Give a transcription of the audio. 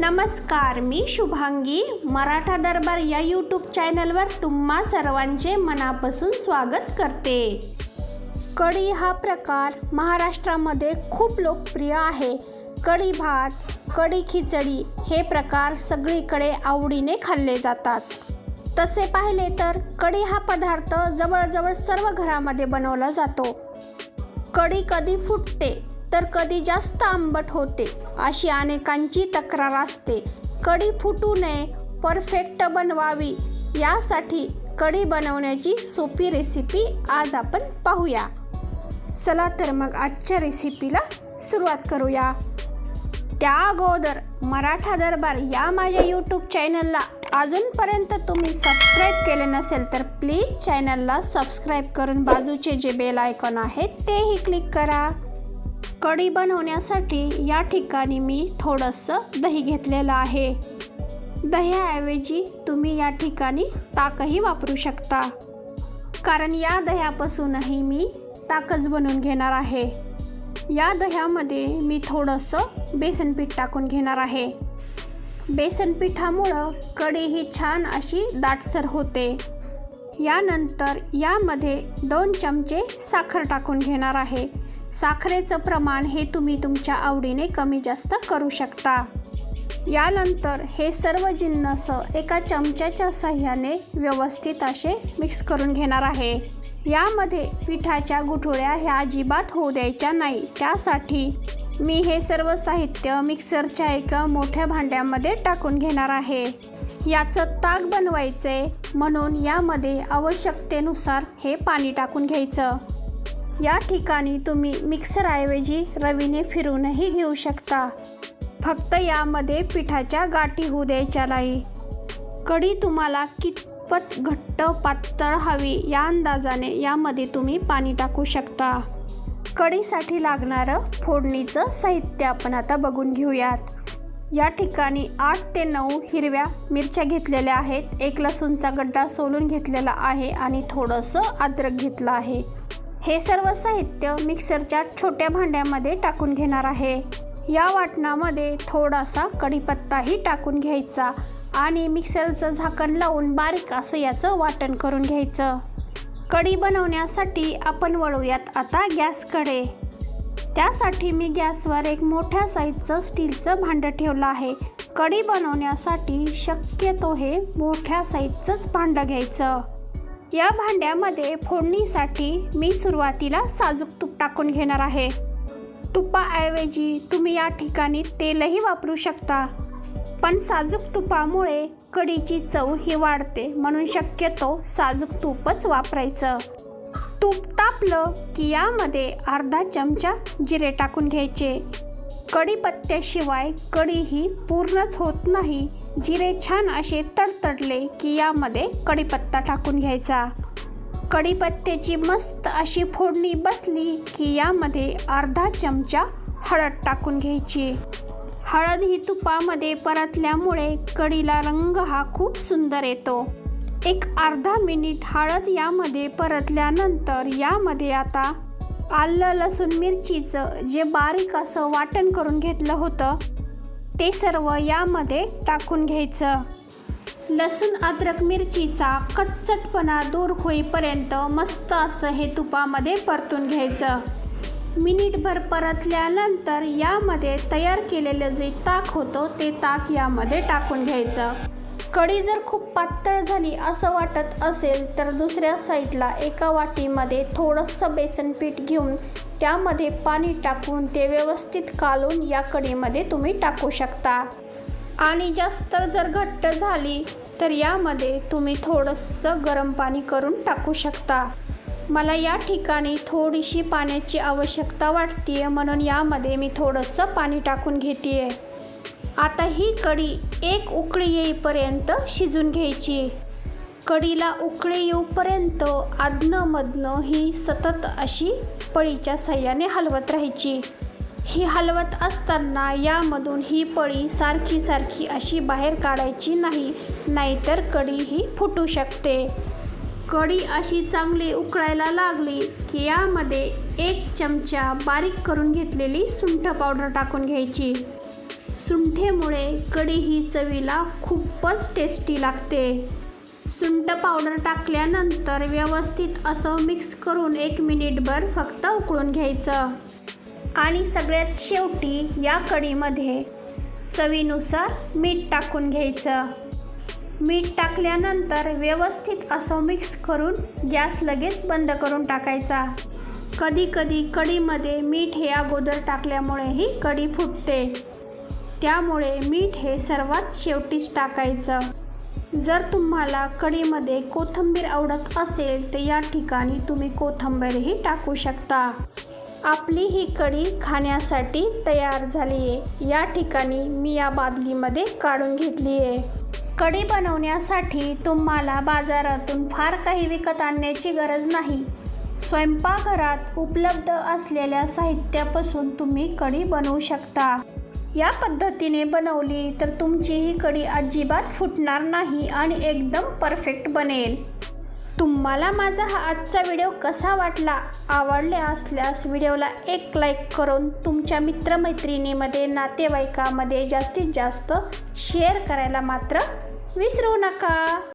नमस्कार मी शुभांगी. मराठा दरबार या यूट्यूब चॅनलवर तुम्हा सर्वांचे मनापासून स्वागत करते. कढी हा प्रकार महाराष्ट्रामध्ये खूप लोकप्रिय आहे. कढी भात कढी खिचडी हे प्रकार सगळीकडे आवडीने खाल्ले जातात. तसे पाहिले तर कढी हा पदार्थ जवळजवळ सर्व घरामध्ये बनवला जातो. कढी कधी फुटते तर कधी जास्त आंबट होते अशी अनेकांची तक्रार असते. कढी फुटू नये परफेक्ट बनवावी यासाठी कढी बनवण्याची सोपी रेसिपी आज आपण पाहूया. चला तर मग आजच्या रेसिपीला सुरुवात करूया. त्या अगोदर मराठा दरबार या माझ्या यूट्यूब चॅनलला अजूनपर्यंत तुम्ही सबस्क्राईब केले नसेल तर प्लीज चॅनलला सबस्क्राईब करून बाजूचे जे बेल आयकॉन आहे तेही क्लिक करा. कढी बनवण्यासाठी या ठिकाणी मी थोडंसं दही घेतलेलं आहे. दह्याऐवजी तुम्ही या ठिकाणी ताकही वापरू शकता. कारण या दह्यापासूनही मी ताकच बनवून घेणार आहे. या दह्यामध्ये मी थोडंसं बेसनपीठ टाकून घेणार आहे. बेसनपीठामुळं कढी ही छान अशी दाटसर होते. यानंतर यामध्ये दोन चमचे साखर टाकून घेणार आहे. साखरेचं प्रमाण हे तुम्ही तुमच्या आवडीने कमी जास्त करू शकता. यानंतर हे सर्व जिन्नस एका चमच्याच्या सहाय्याने व्यवस्थित असे मिक्स करून घेणार आहे. यामध्ये पिठाच्या गुठोळ्या ह्या अजिबात होऊ द्यायच्या नाही. त्यासाठी मी हे सर्व साहित्य मिक्सरच्या एका मोठ्या भांड्यामध्ये टाकून घेणार आहे. याचं ताक बनवायचे म्हणून यामध्ये आवश्यकतेनुसार हे पाणी टाकून घ्यायचं. या ठिकाणी तुम्ही मिक्सरऐवजी रवीने फिरूनही घेऊ शकता. फक्त यामध्ये पिठाच्या गाठी होऊ द्यायच्या नाही. कढी तुम्हाला कितपत घट्ट पातळ हवी या अंदाजाने यामध्ये तुम्ही पाणी टाकू शकता. कढीसाठी लागणारं फोडणीचं साहित्य आपण आता बघून घेऊयात. या ठिकाणी आठ ते नऊ हिरव्या मिरच्या घेतलेल्या आहेत. एक लसूणचा गड्डा सोलून घेतलेला आहे आणि थोडंसं अद्रक घेतलं आहे. हे सर्व साहित्य मिक्सरच्या छोट्या भांड्यामध्ये टाकून घेणार आहे. या वाटणामध्ये थोडासा कढीपत्ताही टाकून घ्यायचा आणि मिक्सरचं झाकण लावून बारीक असं याचं वाटण करून घ्यायचं. कढी बनवण्यासाठी आपण वळूयात आता गॅसकडे त्यासाठी मी गॅसवर एक मोठ्या साईजचं स्टीलचं भांडं ठेवलं आहे. कढी बनवण्यासाठी शक्यतो हे मोठ्या साईजचंच भांडं घ्यायचं. या भांड्यामध्ये फोडणीसाठी मी सुरुवातीला साजूक तूप टाकून घेणार आहे. तुपाऐवजी तुम्ही या ठिकाणी तेलही वापरू शकता. पण साजूक तुपामुळे कढीची चव ही वाढते म्हणून शक्यतो साजूक तूपच वापरायचं. तूप तापलं की यामध्ये अर्धा चमचा जिरे टाकून घ्यायचे. कढीपत्त्याशिवाय कढी ही पूर्णच होत नाही. जिरे छान असे तडतडले की यामध्ये कढीपत्ता टाकून घ्यायचा. कढीपत्त्याची मस्त अशी फोडणी बसली की यामध्ये अर्धा चमचा हळद टाकून घ्यायची. हळद ही तुपामध्ये परतल्यामुळे कढीला रंग हा खूप सुंदर येतो. एक अर्धा मिनिट हळद यामध्ये परतल्यानंतर यामध्ये आता आलं लसूण मिरचीचं जे बारीक असं वाटण करून घेतलं होतं ते सर्व यामध्ये टाकून घ्यायचं. लसूण अद्रक मिरचीचा कच्चटपणा दूर होईपर्यंत मस्त असं हे तुपामध्ये परतून घ्यायचं. मिनिटभर परतल्यानंतर यामध्ये तयार केलेलं जे ताक होतं ते ताक यामध्ये टाकून घ्यायचं. कढी जर खूप पातळ झाली असं वाटत असेल तर दुसऱ्या साईडला एका वाटीमध्ये थोडंसं बेसन पीठ घेऊन त्यामध्ये पाणी टाकून ते व्यवस्थित कालून या कढीमध्ये तुम्ही टाकू शकता. आणि जास्त जर घट्ट झाली तर यामध्ये तुम्ही थोडंसं गरम पाणी करून टाकू शकता. मला या ठिकाणी थोडीशी पाण्याची आवश्यकता वाटते म्हणून यामध्ये मी थोडंसं पाणी टाकून घेते आहे आता ही कढी एक उकळी येईपर्यंत शिजून घ्यायची. कडीला उकळी येऊपर्यंत आदनं ही सतत अशी पळीच्या सहाय्याने हलवत राहायची. ही हलवत असताना यामधून ही पळी सारखी सारखी अशी बाहेर काढायची नाही नाहीतर कढी ही फुटू शकते. कढी अशी चांगली उकळायला लागली की यामध्ये एक चमचा बारीक करून घेतलेली सुंठ पावडर टाकून घ्यायची. सुंठेमुळे कढी ही चवीला खूपच टेस्टी लागते. सुंठ पावडर टाकल्यानंतर व्यवस्थित असं मिक्स करून एक मिनिटभर फक्त उकळून घ्यायचं. आणि सगळ्यात शेवटी या कढीमध्ये चवीनुसार मीठ टाकून घ्यायचं. मीठ टाकल्यानंतर व्यवस्थित असं मिक्स करून गॅस लगेच बंद करून टाकायचा. कधी कधी कढीमध्ये मीठ हे अगोदर टाकल्यामुळेही कढी फुटते. त्यामुळे मीठ हे सर्वात शेवटीच टाकायचं. जर तुम्हाला कढीमध्ये कोथिंबीर आवडत असेल तर या ठिकाणी तुम्ही कोथिंबीरही टाकू शकता. आपली ही कढी खाण्यासाठी तयार झाली आहे. या ठिकाणी मी या बादलीमध्ये काढून घेतली आहे. कढी बनवण्यासाठी तुम्हाला बाजारातून फार काही विकत आणण्याची गरज नाही. स्वयंपाकघरात उपलब्ध असलेल्या साहित्यापासून तुम्ही कढी बनवू शकता. या पद्धतीने बनवली तर तुमची ही कढी अजिबात फुटणार नाही आणि एकदम परफेक्ट बनेल. तुम्हाला माझा हा आजचा व्हिडिओ कसा वाटला आवडले असल्यास व्हिडिओला एक लाईक करून तुमच्या मित्रमैत्रिणीमध्ये नातेवाईकामध्ये जास्तीत जास्त शेअर करायला मात्र विसरू नका.